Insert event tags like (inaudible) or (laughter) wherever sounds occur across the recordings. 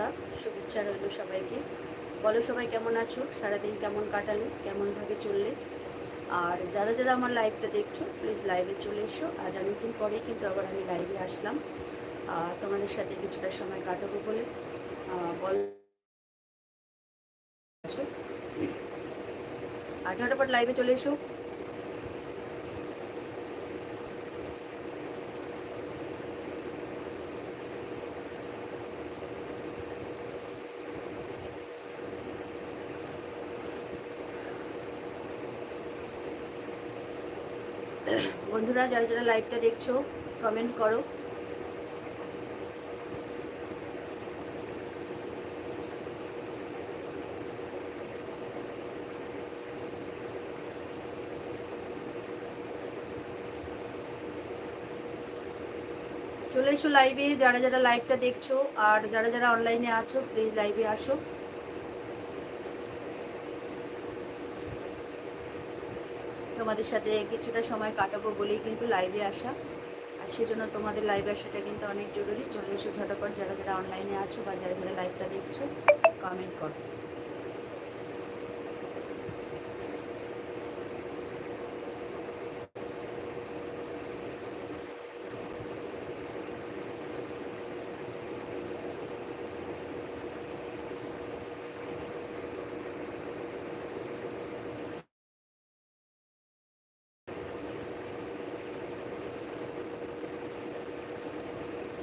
সন্ধ্যা শুভেচ্ছা রইল সবাইকে। বলো সবাই কেমন আছো? সারাদিন কেমন কাটালে? কেমনভাবে চললে? আর যারা যারা আমার লাইভটা দেখছ প্লিজ লাইভে চলে এসো। আজ অনেকদিন পরে কিন্তু আবার আমি লাইভে আসলাম। তোমাদের সাথে কিছুটা সময় কাটাবো বলে বল আছো? আর লাইভে চলে এসো। বন্ধুরা, যারা যারা লাইভটা দেখছ কমেন্ট করো। চলে এসো লাইভে যারা যারা লাইভটা দেখছ, আর যারা যারা অনলাইনে আছো প্লিজ লাইভে আসো। তোমাদের সাথে কিছুটা সময় কাটাবো বলেই কিন্তু লাইভে আসা। আর সেজন্য তোমাদের লাইভে আসাটা কিন্তু অনেক জরুরি। চলে এসো ঝটাপট যারা যারা অনলাইনে আছো বা যারা যারা লাইভটা দেখছ কমেন্ট করো।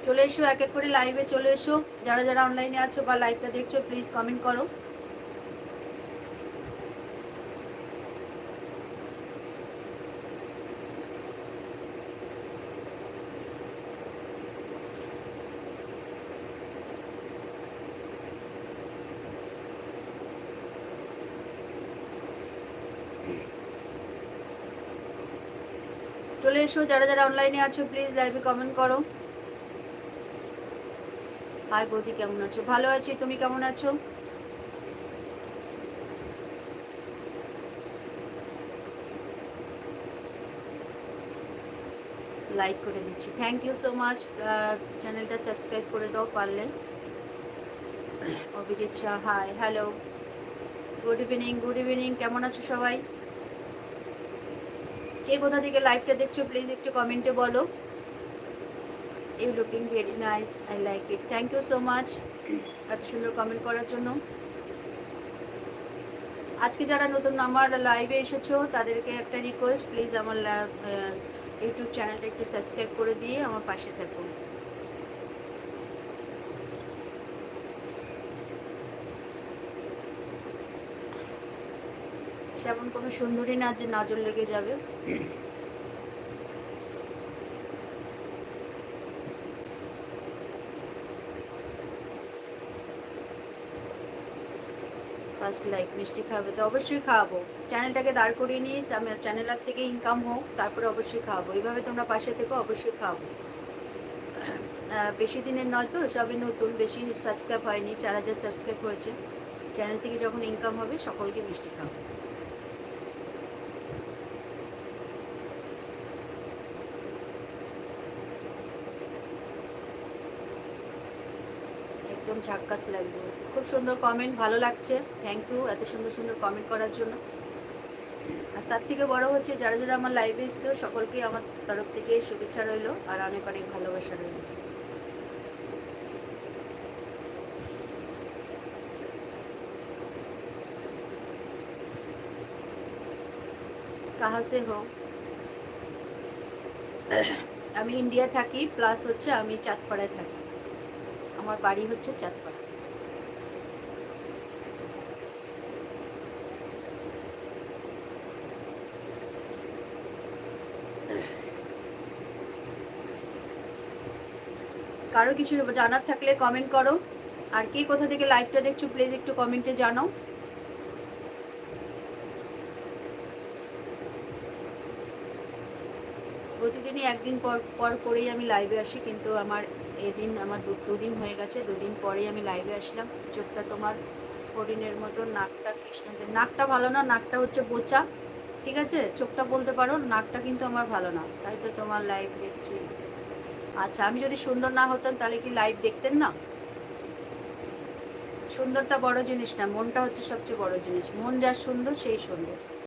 চলে এসো, এক এক করে লাইভে চলে এসো। যারা যারা অনলাইনে আছো বা লাইভটা দেখছ প্লিজ কমেন্ট করো। চলে এসো, যারা যারা অনলাইনে আছো প্লিজ লাইভে কমেন্ট করো। হাই বৌদি, কেমন আছো? ভালো আছি, তুমি কেমন আছো? লাইক করে দিচ্ছি। থ্যাংক ইউ সো মাচ চ্যানেলটা সাবস্ক্রাইব করে দাও পারলে। Abhijit Shah hi hello good evening good evening কেমন আছো সবাই? কে কোথা থেকে লাইভটা দেখছ প্লিজ একটু কমেন্টে বলো। You looking very nice I like it thank you so much এত সুন্দর কমেন্ট করার জন্য। আজকে যারা নতুন আমার লাইভে এসেছ, তাদেরকে একটা রিকোয়েস্ট প্লিজ আমার ইউটিউব চ্যানেলটা একটু সাবস্ক্রাইব করে দিয়ে আমার পাশে থাকুন সেমন কোনো সুন্দরী না যে নজর লেগে যাবে। (clears throat) ফার্স্ট লাইক মিষ্টি খাওয়াবে তো অবশ্যই খাওয়াবো চ্যানেলটাকে দাঁড় করিয়ে নিয়ে আমার চ্যানেলার থেকে ইনকাম হোক, তারপরে অবশ্যই খাওয়াবো এইভাবে তোমরা পাশে থেকে, অবশ্যই খাওয়াবো বেশি দিনের নয় তো, সবই নতুন, বেশি সাবস্ক্রাইব হয়নি, চার হাজার সাবস্ক্রাইব হয়েছে। চ্যানেল থেকে যখন ইনকাম হবে, সকলকে মিষ্টি খাওয়াবো একদম ঝাক্কাস লাগছে। খুব সুন্দর কমেন্ট ভালো লাগছে। থ্যাংক ইউ এত সুন্দর সুন্দর কমেন্ট করার জন্য। আর তার থেকে বড় হচ্ছে, যারা যারা আমার লাইভে এসছো, সকলকে আমার তরফ থেকে শুভেচ্ছা রইল আর অনেক অনেক ভালোবাসা রইল। কাহা সে হো আমি ইন্ডিয়া থাকি প্লাস হচ্ছে আমি চাঁদপাড়ায় থাকি। আমার বাড়ি হচ্ছে চাঁদপাড়া। কারও কিছু জানার থাকলে কমেন্ট করো। আর কে কোথা থেকে লাইভটা দেখছ প্লিজ একটু কমেন্টে জানাও। প্রতিদিনই একদিন পর পর করেই আমি লাইভে আসি, কিন্তু আমার এদিন আমার দু দুদিন হয়ে গেছে, দুদিন পরেই আমি লাইভে আসলাম। চোখটা তোমার হরিণের মতো নাকটা কৃষ্ণদের নাকটা ভালো না, নাকটা হচ্ছে বোচা, ঠিক আছে? চোখটা বলতে পারো, নাকটা কিন্তু আমার ভালো না, তাই তো তোমার লাইভ দেখছি। আচ্ছা আমি যদি সুন্দর না হতাম তাহলে কি লাইভ দেখতেন না? সুন্দরটা বড় জিনিস না, মনটা হচ্ছে সবচেয়ে বড় জিনিস। মন যা সুন্দর, সেই সুন্দর।